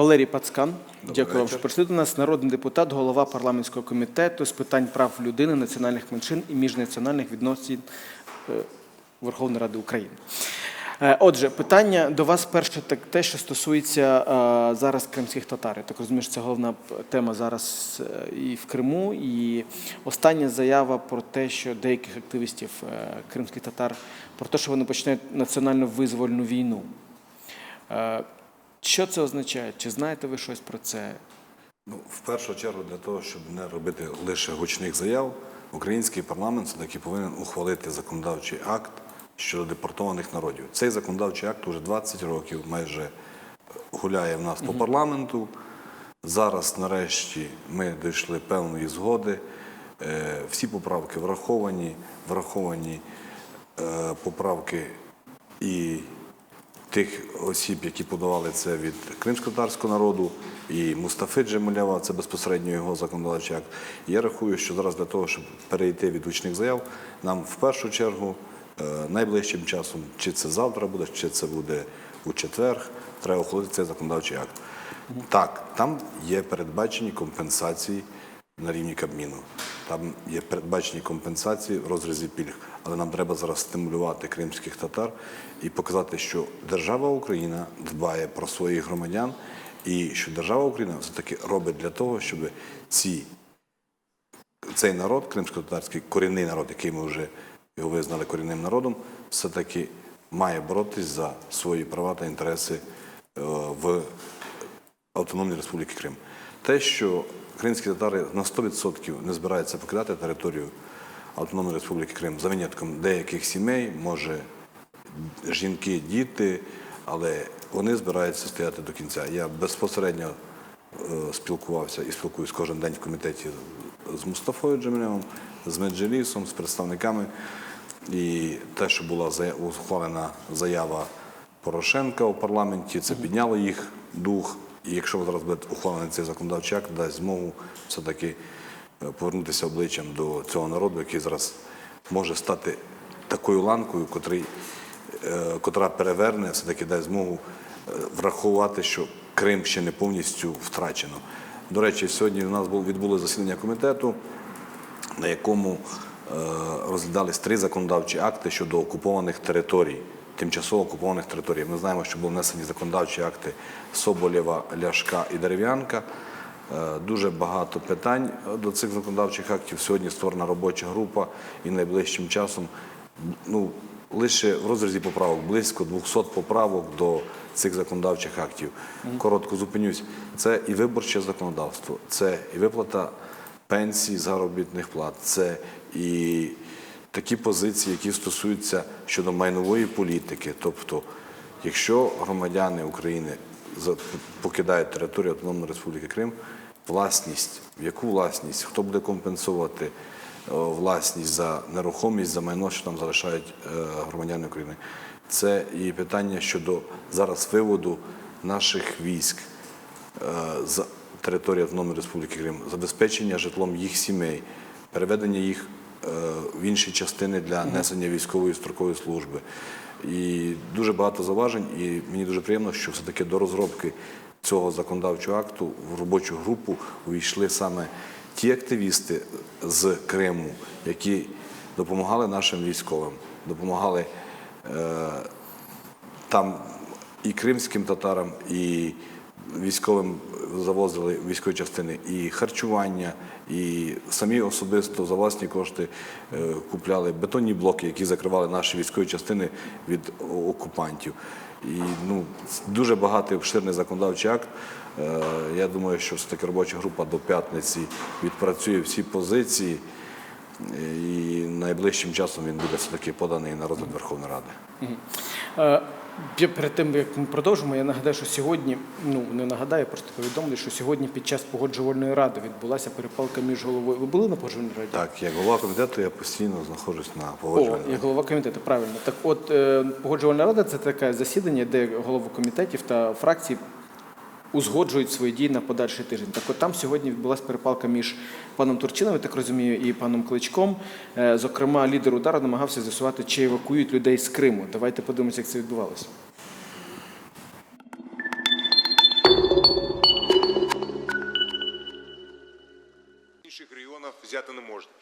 Валерій Пацкан. Дякую вам, що прийшли до нас. Народний депутат, голова парламентського комітету з питань прав людини, національних меншин і міжнаціональних відносин е, Верховної Ради України. Е, Отже, питання до вас перше, так те, що стосується е, зараз кримських татар. Я так розумію, що це головна тема зараз і в Криму. І остання заява про те, що деяких активістів кримських татар про те, що вони починають національно визвольну війну. Що це означає? Чи знаєте ви щось про це? Ну, в першу чергу, для того, щоб не робити лише гучних заяв, український парламент все-таки повинен ухвалити законодавчий акт щодо депортованих народів. Цей законодавчий акт уже 20 років майже гуляє в нас по парламенту. Зараз, нарешті, ми дійшли певної згоди. Е, Всі поправки враховані, враховані е, поправки і тих осіб, які подавали це від кримсько-татарського народу, і Мустафи Джемелява, це безпосередньо його законодавчий акт. І я рахую, що зараз для того, щоб перейти від гучних заяв, нам в першу чергу е, найближчим часом, чи це завтра буде, чи це буде у четвер, треба ухвалити цей законодавчий акт. Так, там є передбачені компенсації на рівні Кабміну. Там є передбачені компенсації в розрізі пільг, але нам треба зараз стимулювати кримських татар і показати, що держава Україна дбає про своїх громадян, і що держава Україна все таки робить для того, щоб ці цей народ, кримсько-татарський корінний народ, який ми вже його визнали корінним народом, все-таки має боротись за свої права та інтереси е, в Автономній Республіки Крим. Те, що кримські татари на 100% не збираються покидати територію Автономної Республіки Крим за винятком деяких сімей, може жінки, діти, але вони збираються стояти до кінця. Я безпосередньо е, спілкувався і спілкуюсь кожен день в комітеті з Мустафою Джемілєвим, з Меджелісом, з представниками. І те, що була ухвалена заява Порошенка у парламенті, це підняло їх дух. І якщо зараз буде ухвалений цей законодавчий акт, дасть змогу все-таки е, повернутися обличчям до цього народу, який зараз може стати такою ланкою, котрий, е, котра переверне, все-таки дасть змогу е, врахувати, що Крим ще не повністю втрачено. До речі, сьогодні у нас було відбулося засідання комітету, на якому розглядались три законодавчі акти щодо окупованих територій, тимчасово окупованих територій. Ми знаємо, що були внесені законодавчі акти Соболєва, Ляшка і Дерев'янка. Е, Дуже багато питань до цих законодавчих актів. Сьогодні створена робоча група і найближчим часом ну, лише в розрізі поправок близько 200 поправок до цих законодавчих актів. Коротко зупинюсь. Це і виборче законодавство, це і виплата пенсій, заробітних плат, це і такі позиції, які стосуються щодо майнової політики. Тобто, якщо громадяни України покидають територію Автономної Республіки Крим, власність, яку власність, хто буде компенсувати е, власність за нерухомість, за майно, що там залишають е, громадяни України. Це і питання щодо зараз виводу наших військ е, з території Автономної Республіки Крим, забезпечення житлом їх сімей, переведення їх в інші частини для несення військової строкової служби. І дуже багато заважень, і мені дуже приємно, що все-таки до розробки цього законодавчого акту в робочу групу увійшли саме ті активісти з Криму, які допомагали нашим військовим, допомагали е, там і кримським татарам, і військовим завозили військові частини і харчування, і самі особисто за власні кошти е, купляли бетонні блоки, які закривали наші військові частини від окупантів. І ну, дуже багатий обширний законодавчий акт. Е, Я думаю, що все-таки робоча група до п'ятниці відпрацює всі позиції, е, і найближчим часом він буде все-таки поданий на розгляд Верховної Ради. Перед тим як ми продовжимо, я нагадаю, що сьогодні, ну не нагадаю, просто повідомлю, що сьогодні під час погоджувальної ради відбулася перепалка між головою. Ви були на погоджувальній раді? Так, як голова комітету я постійно знаходжусь на О, як голова комітету, правильно. Так от е, погоджувальна рада це таке засідання, де голови комітетів та фракцій узгоджують свої дії на подальший тиждень. Так от там сьогодні відбулася перепалка між паном Турчином, я так розумію, і паном Кличком. Е, зокрема, лідер удару намагався з'ясувати, чи евакуюють людей з Криму. Давайте подивимося, як це відбувалося. інших регіонах взяти не можна,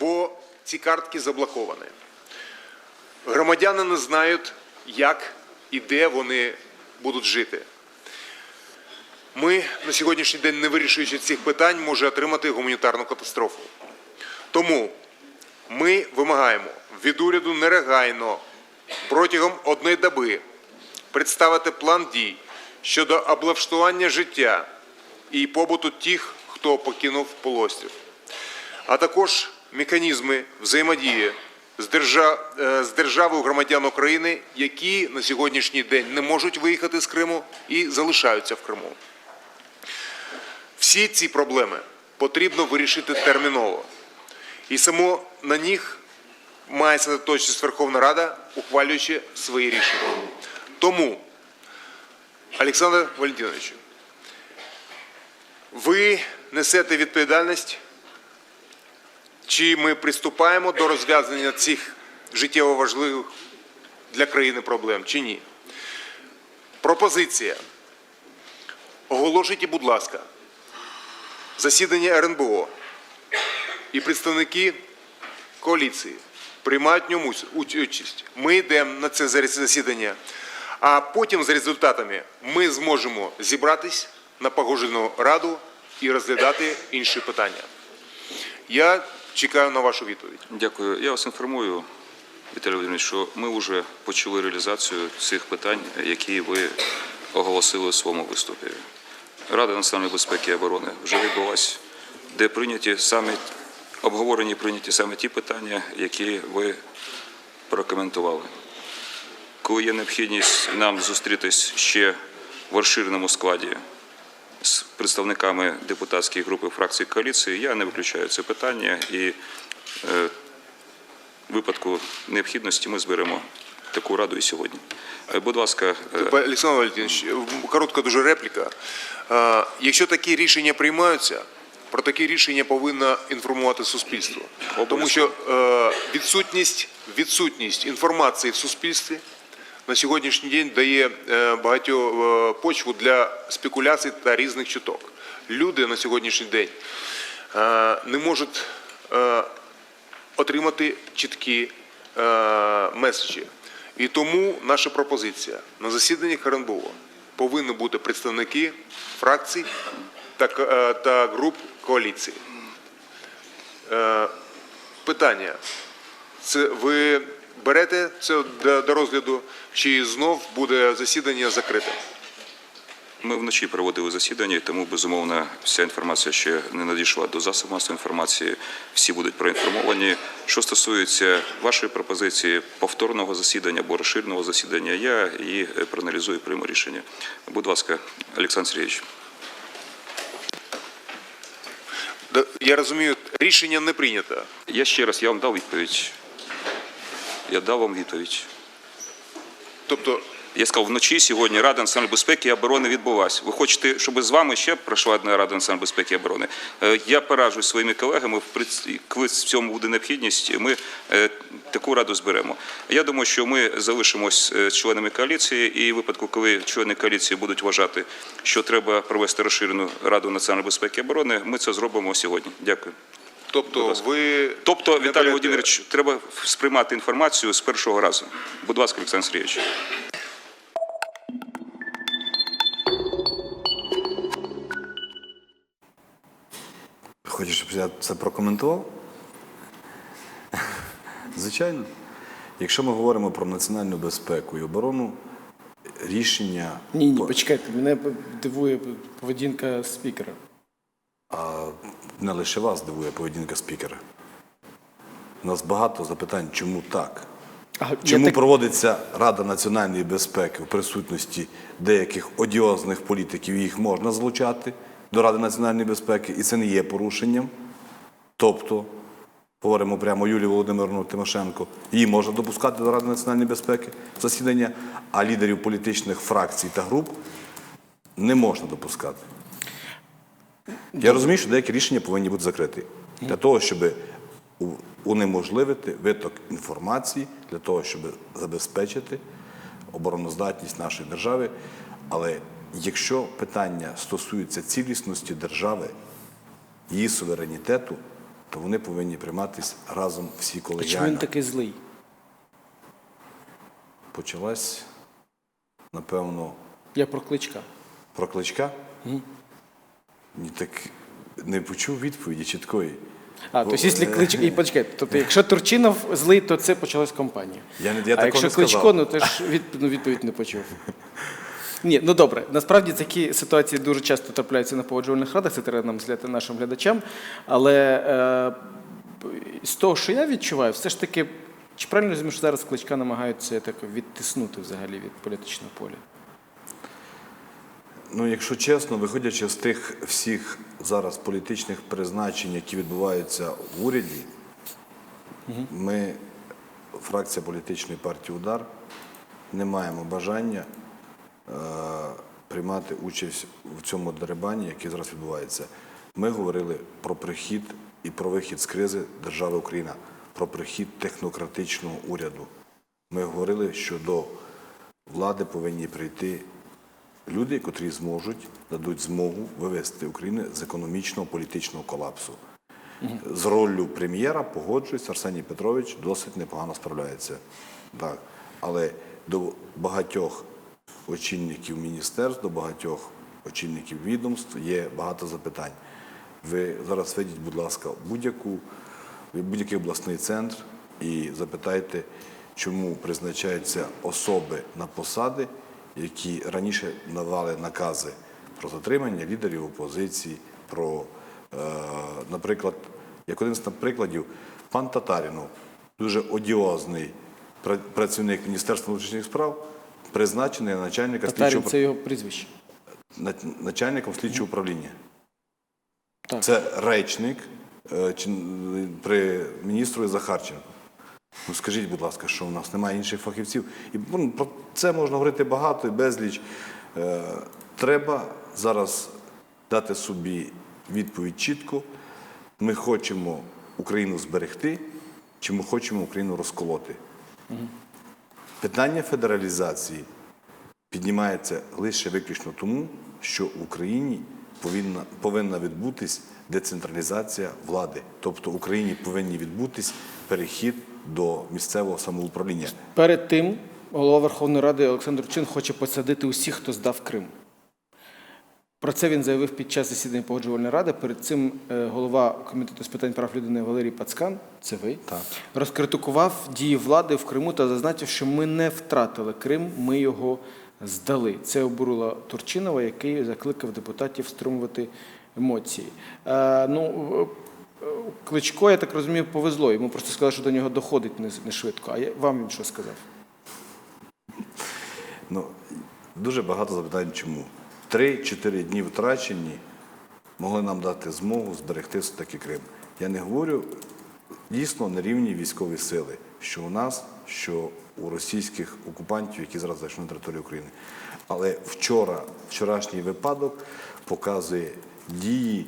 бо ці картки заблоковані. Громадяни не знають, як і де вони будуть жити. Ми на сьогоднішній день, не вирішуючи цих питань, може отримати гуманітарну катастрофу. Тому ми вимагаємо від уряду негайно протягом одної доби представити план дій щодо облаштування життя і побуту тих, хто покинув полуострів, а також механізми взаємодії з, держа... е, з державою громадян України, які на сьогоднішній день не можуть виїхати з Криму і залишаються в Криму. Всі ці проблеми потрібно вирішити терміново. І само на них має сосредоточитись Верховна Рада, ухвалюючи свої рішення. Тому, Олександр Валентинович, ви несете відповідальність, чи ми приступаємо до розв'язання цих життєво важливих для країни проблем, чи ні. Пропозиція. Оголошуйте, будь ласка, засідання РНБО і представники коаліції приймають в ньому участь. Ми йдемо на це засідання, а потім за результатами ми зможемо зібратись на погоджену раду і розглядати інші питання. Я чекаю на вашу відповідь. Дякую. Я вас інформую, Віталій Володимирович, що ми вже почали реалізацію цих питань, які ви оголосили у своєму виступі. Рада національної безпеки і оборони вже відбулася, де прийняті саме обговорені прийняті саме ті питання, які ви прокоментували. Коли є необхідність нам зустрітись ще в розширеному складі з представниками депутатської групи фракції коаліції, я не виключаю це питання і е, випадку необхідності ми зберемо таку раду і сьогодні. Е, Будь ласка, е, Олександр Валентинович, коротка дуже репліка. Е, Якщо такі рішення приймаються, про такі рішення повинно інформувати суспільство. Тому що відсутність, відсутність інформації в суспільстві на сьогоднішній день дає багатьох е, почву для спекуляцій та різних чуток. Люди на сьогоднішній день не можуть отримати чіткі меседжі. І тому наша пропозиція на засіданні РНБО повинні бути представники фракцій та, е, та груп коаліції. Е, питання. Це ви берете це до розгляду, чи знов буде засідання закрите? Ми вночі проводили засідання, тому безумовно вся інформація ще не надійшла до засобів масової інформації. Всі будуть проінформовані. Що стосується вашої пропозиції повторного засідання або розширеного засідання, я її е, проаналізую і прийму рішення. Будь ласка, Олександр Сергійович. Я розумію, рішення не прийнято. Я ще раз я вам дав відповідь. Я дав вам відповідь. Тобто, Я сказав, вночі сьогодні Рада національної безпеки і оборони відбулася. Ви хочете, щоб з вами ще пройшла одна Рада національної безпеки і оборони? Е, Я пораджуюсь своїми колегами, коли в цьому буде необхідність, ми е, таку раду зберемо. Я думаю, що ми залишимось е, членами коаліції, і в випадку, коли члени коаліції будуть вважати, що треба провести розширену Раду національної безпеки і оборони, ми це зробимо сьогодні. Дякую. тобто ви Тобто, Віталій Володимирович, треба сприймати інформацію з першого разу. Будь ласка, Олександр Сергійович. Хочеш, щоб я це прокоментував? Звичайно. Якщо ми говоримо про національну безпеку і оборону, рішення Ні, ні, почекайте, мене дивує поведінка спікера. А не лише вас дивує поведінка спікера. У нас багато запитань, чому так? А, Чому так- проводиться Рада національної безпеки в присутності деяких одіозних політиків, і їх можна залучати до Ради національної безпеки, і це не є порушенням. Тобто, говоримо прямо Юлію Володимировну Тимошенко, її можна допускати до Ради національної безпеки засідання, а лідерів політичних фракцій та груп не можна допускати. Я розумію, що деякі рішення повинні бути закриті для того, щоб унеможливити виток інформації, для того, щоб забезпечити обороноздатність нашої держави. Але якщо питання стосується цілісності держави, її суверенітету, то вони повинні прийматися разом всі А чому він такий злий? Почалась, напевно, Я про кличка. про кличка. Ні, так не почув відповіді чіткої. А, Бо, тобто, якщо е, кличко, і почекайте, тобто, якщо Турчинов злий, то це почалась компанія. Я я а якщо кличко, ну ти ж від, ну, відповідь не почув. Ні, ну добре. Насправді такі ситуації дуже часто трапляються на погоджувальних радах, це треба нам зляти нашим глядачам. Але е, з того, що я відчуваю, все ж таки, чи правильно розумію, що зараз кличка намагаються так відтиснути взагалі від політичного поля? Ну, якщо чесно, виходячи з тих всіх зараз політичних призначень, які відбуваються в уряді, ми, фракція політичної партії Удар, не маємо бажання приймати участь в цьому дерибані, який зараз відбувається. Ми говорили про прихід і про вихід з кризи держави Україна, про прихід технократичного уряду. Ми говорили, що до влади повинні прийти люди, котрі зможуть, дадуть змогу вивести Україну з економічного політичного колапсу. З роллю прем'єра погоджуюсь, Арсеній Петрович досить непогано справляється. Так. Але до багатьох очільників міністерств, до багатьох очільників відомств є багато запитань. Ви зараз вийдіть, будь ласка, будь-який обласний центр і запитайте, чому призначаються особи на посади, які раніше давали накази про затримання лідерів опозиції, про, е, наприклад, як один з прикладів, пан Татарінов, дуже одіозний працівник Міністерства внутрішніх справ, призначений на начальника Татарин слідчого це його прізвище. начальником слідчого управління. Так. Це речник е, при міністру Захарченко. Ну скажіть, будь ласка, що у нас немає інших фахівців. І ну, про це можна говорити багато і безліч. Е, Треба зараз дати собі відповідь чітко. Ми хочемо Україну зберегти, чи ми хочемо Україну розколоти. Питання федералізації піднімається лише виключно тому, що в Україні повинна, повинна відбутись децентралізація влади. Тобто в Україні повинні відбутись перехід до місцевого самоуправління. Перед тим голова Верховної Ради Олександр Чин хоче посадити усіх, хто здав Крим. Про це він заявив під час засідання погоджувальної ради. Перед цим е, голова комітету з питань прав людини Валерій Пацкан, це ви, Так. розкритикував дії влади в Криму та зазначив, що ми не втратили Крим, ми його здали. Це обурило Турчинова, який закликав депутатів стримувати емоції. Е, ну, е, Кличко, я так розумію, повезло. Йому просто сказали, що до нього доходить не, не швидко. А я, вам він що сказав? Ну, дуже багато запитань, чому. Три-чотири дні втрачені могли нам дати змогу зберегти все-таки Крим. Я не говорю дійсно на рівні військової сили, що у нас, що у російських окупантів, які зараз зайшли на територію України. Але вчора, вчорашній випадок показує дії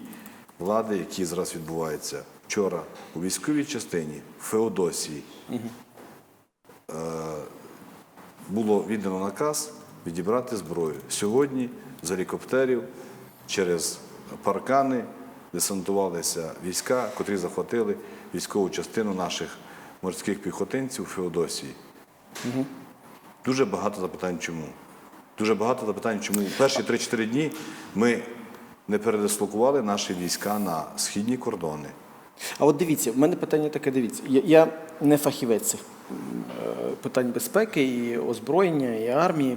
влади, які зараз відбуваються. Вчора у військовій частині в Феодосії було віддано наказ відібрати зброю. Сьогодні з гелікоптерів через паркани десантувалися війська, котрі захватили військову частину наших морських піхотинців у Феодосії. Дуже багато запитань, чому. Дуже багато запитань, чому перші 3-4 дні ми не передислокували наші війська на східні кордони. А от дивіться, в мене питання таке: дивіться. Я, я не фахівець цих е, питань безпеки, і озброєння, і армії.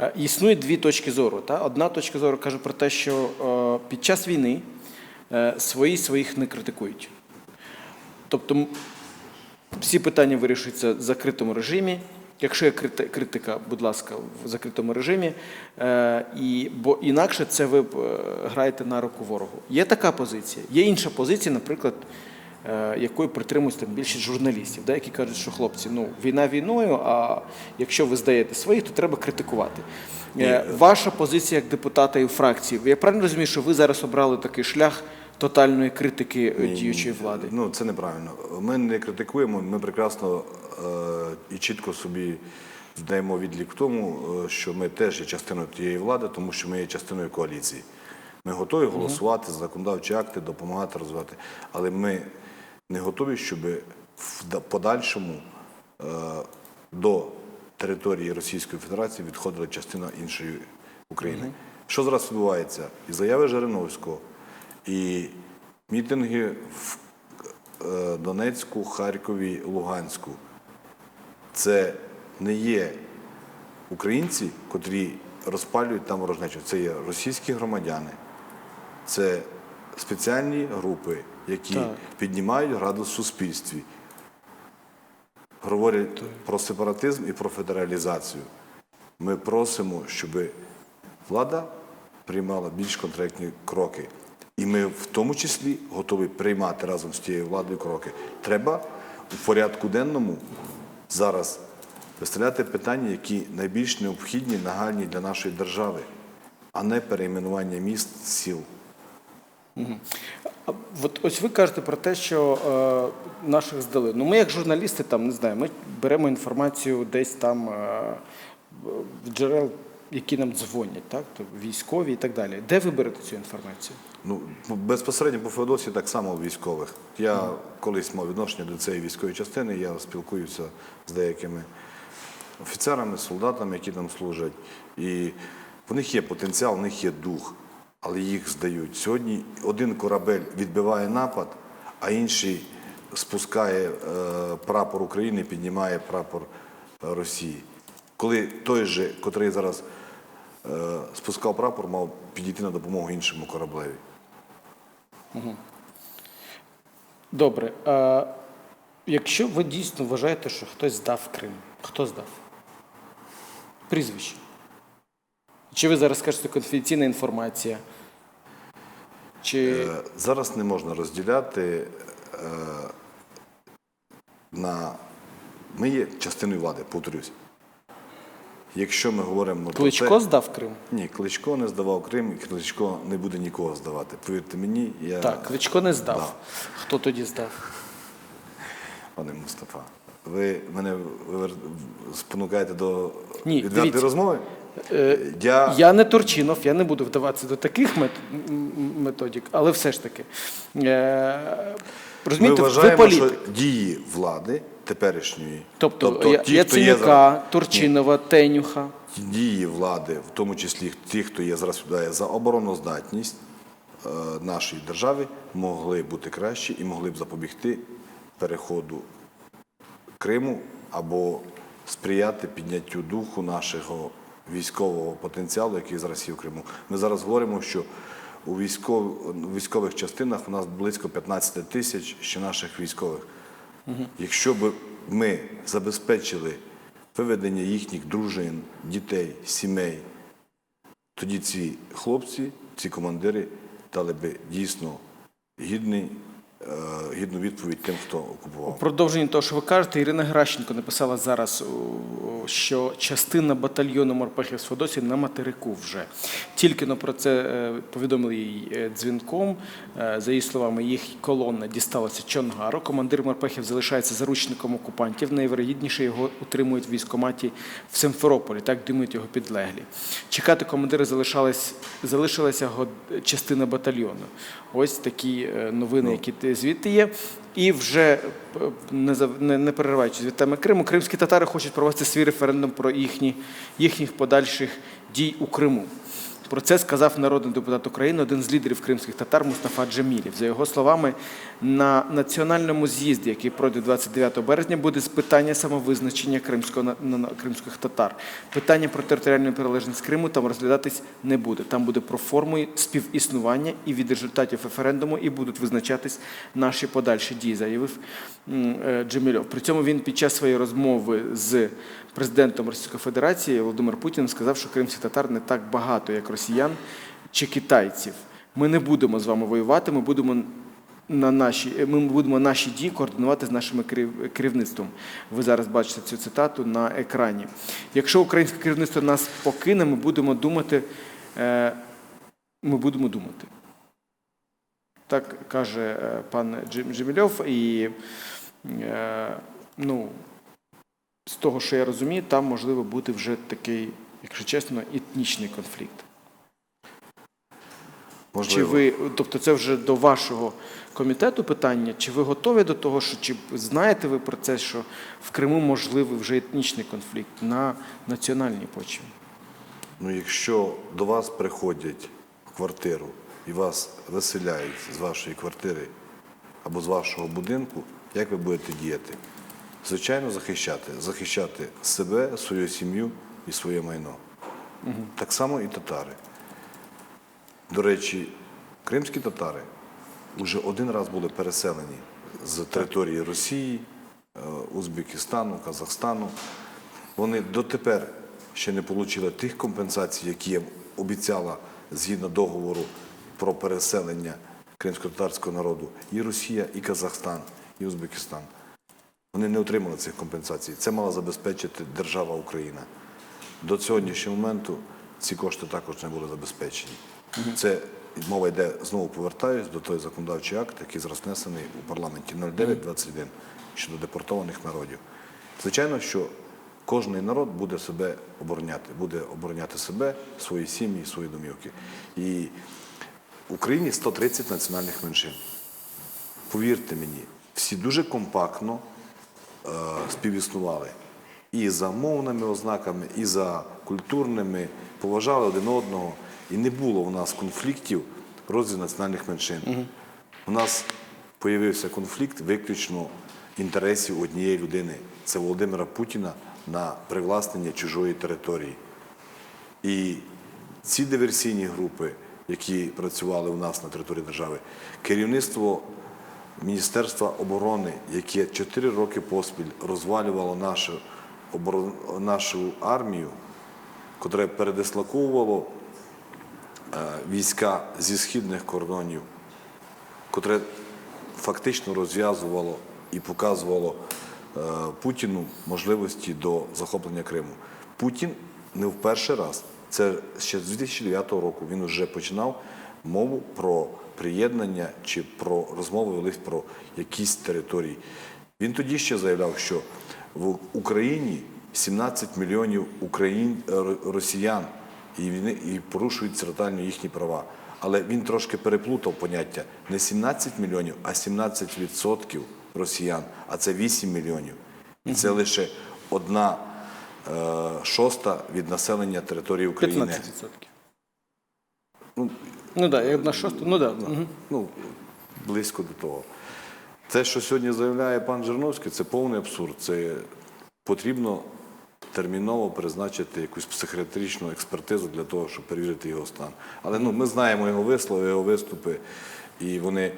Е, Існує дві точки зору. Та? Одна точка зору каже про те, що е, під час війни е, свої своїх не критикують. Тобто всі питання вирішуються в закритому режимі. Якщо є критика, будь ласка, в закритому режимі, і, бо інакше це ви граєте на руку ворогу. Є така позиція. Є інша позиція, наприклад, е, якою притримуються там більшість журналістів, да, які кажуть, що хлопці, ну війна війною, а якщо ви здаєте своїх, то треба критикувати. Е, Ваша позиція як депутата і фракції. Я правильно розумію, що ви зараз обрали такий шлях тотальної критики е, діючої влади? Ну, це неправильно. Ми не критикуємо, ми прекрасно е, і чітко собі даємо відлік в тому, е, що ми теж є частиною тієї влади, тому що ми є частиною коаліції. Ми готові голосувати за законодавчі акти, допомагати розвивати. Але ми не готові, щоб в подальшому е, до території Російської Федерації відходила частина іншої України. Що зараз відбувається? І заяви Жириновського, і мітинги в е, Донецьку, Харкові, Луганську. Це не є українці, котрі розпалюють там ворожнечу. Це є російські громадяни, це спеціальні групи, які Так. піднімають градус в суспільстві, говорять про сепаратизм і про федералізацію. Ми просимо, щоб влада приймала більш конкретні кроки. І ми в тому числі готові приймати разом з тією владою кроки. Треба у порядку денному зараз виставляти питання, які найбільш необхідні, нагальні для нашої держави, а не перейменування міст, сіл. От ось ви кажете про те, що е, наших здали. Ну, ми, як журналісти, там не знаю, ми беремо інформацію десь там е, в джерел, які нам дзвонять, так? То військові і так далі. Де ви берете цю інформацію? Ну, безпосередньо по Феодосії так само у військових. Я колись мав відношення до цієї військової частини, я спілкуюся з деякими офіцерами, солдатами, які там служать. І в них є потенціал, в них є дух, але їх здають. Сьогодні один корабель відбиває напад, а інший спускає е, прапор України піднімає прапор е, Росії. Коли той же, котрий зараз е, спускав прапор, мав підійти на допомогу іншому кораблеві. Добре. Якщо ви дійсно вважаєте, що хтось здав Крим, хто здав? Прізвище. Чи ви зараз скажете конфіденційна інформація? Чи Е, Зараз не можна розділяти е, на. Ми є частиною влади, повторюсь. Якщо ми говоримо про Кличко те, здав Крим? ні, Кличко не здавав Крим, і Кличко не буде нікого здавати. Повірте мені, я Так, Кличко не здав. Да. Хто тоді здав? пане Мустафа. Ви мене спонукаєте до відвертої розмови? Е, Я, Я не Турчинов, я не буду вдаватися до таких методик, але все ж таки. Е, ми розумієте, ви вважаємо, що дії влади теперішньої, Тобто, Я- ті, хто є Яценюка, Турчинова, Тенюха. дії влади, в тому числі ті, хто є зараз відповідає за обороноздатність е, нашої держави, могли бути кращі і могли б запобігти переходу Криму або сприяти підняттю духу нашого військового потенціалу, який зараз є в Криму. Ми зараз говоримо, що у військових частинах у нас близько 15 тисяч ще наших військових. Якщо б ми забезпечили виведення їхніх дружин, дітей, сімей, тоді ці хлопці, ці командири дали би дійсно гідний, гідну відповідь тим, хто У окупував. продовженні того, що ви кажете, Ірина Гращенко написала зараз, що частина батальйону морпехів з Феодосії на материку вже. Тільки но про це е, повідомили їй е, дзвінком. Е, За її словами, їх колона дісталася Чонгару. Командир морпехів залишається заручником окупантів. Найвирогідніше його утримують в військкоматі в Симферополі. Так думають його підлеглі. Чекати командира залишалась, залишилася частина батальйону. Ось такі е, новини, які ти- звідти є. І вже не перериваючись від теми Криму, кримські татари хочуть провести свій референдум про їхні, їхніх подальших дій у Криму. Про це сказав народний депутат України, один з лідерів кримських татар Мустафа Джемілів. За його словами, на національному з'їзді, який пройде 29 березня, буде з питання самовизначення кримського кримських татар. Питання про територіальну прилежність Криму там розглядатись не буде. Там буде про форму співіснування і від результатів референдуму і будуть визначатись наші подальші дії, заявив е, Джемільов. При цьому він під час своєї розмови з президентом Російської Федерації Володимир Путін сказав, що кримських татар не так багато, як росіян чи китайців. Ми не будемо з вами воювати, ми будемо на наші, ми будемо наші дії координувати з нашим керівництвом. Ви зараз бачите цю цитату на екрані. Якщо українське керівництво нас покине, ми будемо думати, е, ми будемо думати. Так каже е, пан Джим Джемільов. І е, ну, з того, що я розумію, там можливо бути вже такий, якщо чесно, етнічний конфлікт. Можливо. Чи ви, тобто це вже до вашого комітету питання, чи ви готові до того, що чи знаєте ви про це, що в Криму можливий вже етнічний конфлікт на національній почві? Ну, якщо до вас приходять в квартиру і вас виселяють з вашої квартири або з вашого будинку, як ви будете діяти? Звичайно, захищати. Захищати себе, свою сім'ю і своє майно. Так само і татари. До речі, кримські татари вже один раз були переселені з території Росії, е, Узбекистану, Казахстану. Вони дотепер ще не отримали тих компенсацій, які їм обіцяла згідно договору про переселення кримсько-татарського народу і Росія, і Казахстан, і Узбекистан. Вони не отримали цих компенсацій. Це мала забезпечити держава Україна. До сьогоднішнього моменту ці кошти також не були забезпечені. Це мова йде, знову повертаюсь до той законодавчий акт, який зараз внесений у парламенті 0921 щодо депортованих народів. Звичайно, що кожний народ буде себе обороняти, буде обороняти себе, свої сім'ї, свої домівки. І в Україні 130 національних меншин. Повірте мені, всі дуже компактно співіснували. І за мовними ознаками, і за культурними, поважали один одного. І не було у нас конфліктів розвитку національних меншин. У нас з'явився конфлікт виключно інтересів однієї людини. Це Володимира Путіна на привласнення чужої території. І ці диверсійні групи, які працювали у нас на території держави, керівництво Міністерства оборони, яке 4 роки поспіль розвалювало нашу, оборон- нашу армію, котре передислоковувало е, війська зі східних кордонів, котре фактично розв'язувало і показувало е, Путіну можливості до захоплення Криму. Путін не в перший раз, це ще з 2009 року він вже починав мову про приєднання чи про розмови велись про якісь території. Він тоді ще заявляв, що в Україні 17 мільйонів україн, росіян і, вони, і порушують тотально їхні права. Але він трошки переплутав поняття не 17 мільйонів, а 17% росіян, а це 8 мільйонів. І це лише одна е, шоста від населення території України. 15%. Ну, Ну так, да, одна шоста. Ну так. Да. Угу. ну, близько до того. Те, що сьогодні заявляє пан Жирновський, це повний абсурд. Це потрібно терміново призначити якусь психіатричну експертизу для того, щоб перевірити його стан. Але ну, ми знаємо його вислови, його виступи, і вони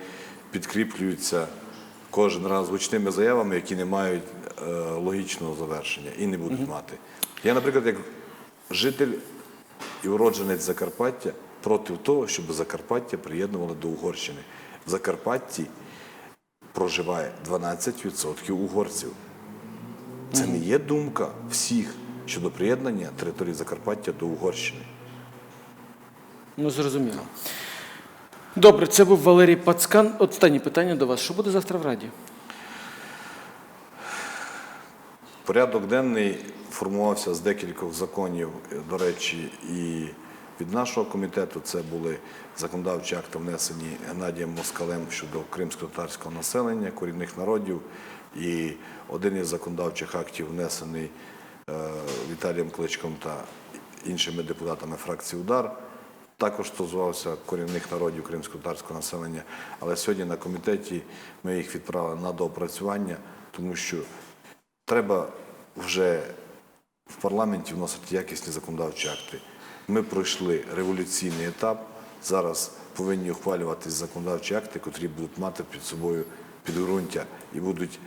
підкріплюються кожен раз гучними заявами, які не мають е, логічного завершення і не будуть мати. Я, наприклад, як житель і уродженець Закарпаття проти того, щоб Закарпаття приєднували до Угорщини. В Закарпатті проживає 12% угорців. Це не є думка всіх щодо приєднання території Закарпаття до Угорщини. Ну, зрозуміло. Добре, це був Валерій Пацкан. Останнє питання до вас. Що буде завтра в Раді? Порядок денний формувався з декількох законів, до речі, і від нашого комітету це були законодавчі акти, внесені Геннадієм Москалем щодо кримсько-татарського населення, корінних народів. І один із законодавчих актів внесений е, Віталієм Кличком та іншими депутатами фракції Удар. Також стосувався корінних народів кримсько-татарського населення. Але сьогодні на комітеті ми їх відправили на доопрацювання, тому що Треба вже в парламенті вносити якісні законодавчі акти. Ми пройшли революційний етап. Зараз повинні ухвалюватись законодавчі акти, котрі будуть мати під собою підґрунтя і будуть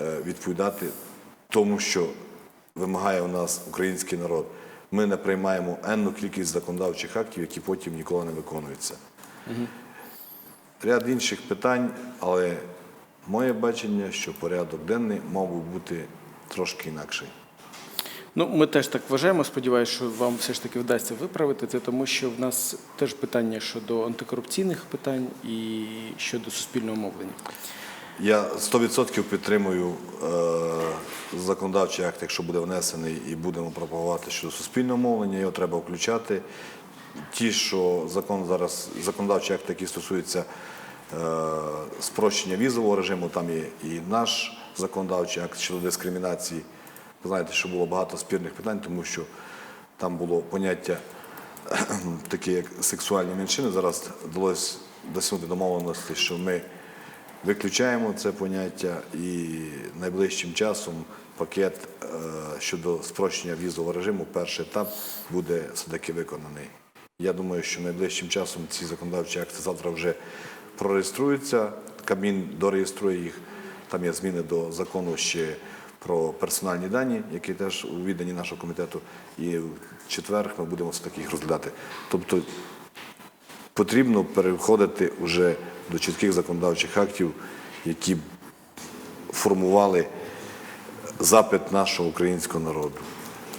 е, відповідати тому, що вимагає у нас український народ. Ми не приймаємо енну кількість законодавчих актів, які потім ніколи не виконуються. Ряд інших питань, але моє бачення, що порядок денний мав би бути трошки інакший. Ну, ми теж так вважаємо. Сподіваюся, що вам все ж таки вдасться виправити це, тому що в нас теж питання щодо антикорупційних питань і щодо суспільного мовлення. Я 100% підтримую е, законодавчий акт, якщо буде внесений і будемо пропагувати щодо суспільного мовлення, його треба включати. ті, що закон зараз, законодавчий акт, який стосується е, спрощення візового режиму, там є і наш законодавчий акт щодо дискримінації. Ви знаєте, що було багато спірних питань, тому що там було поняття таке, як сексуальні меншини. Зараз вдалося досягнути домовленості, що ми виключаємо це поняття і найближчим часом пакет е, щодо спрощення візового режиму, перший етап буде все-таки виконаний. Я думаю, що найближчим часом ці законодавчі акти завтра вже прореєструються, Кабмін дореєструє їх. Там є зміни до закону ще про персональні дані, які теж у відданні нашого комітету. І в четвер ми будемо все-таки їх розглядати. Тобто потрібно переходити вже до чітких законодавчих актів, які б формували запит нашого українського народу.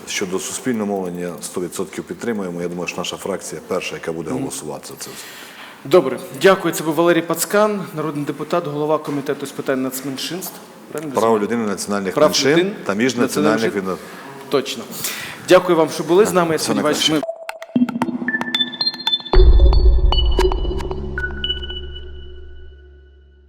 Щодо суспільного мовлення 100% підтримуємо. Я думаю, що наша фракція перша, яка буде голосувати за це. Добре, дякую. Це був Валерій Пацкан, народний депутат, голова комітету з питань нацменшинств. Правильно? Право людини, національних Прав меншин людин, та міжнаціональних національних відносин. Точно. Дякую вам, що були з нами. Я сподіваюся, ми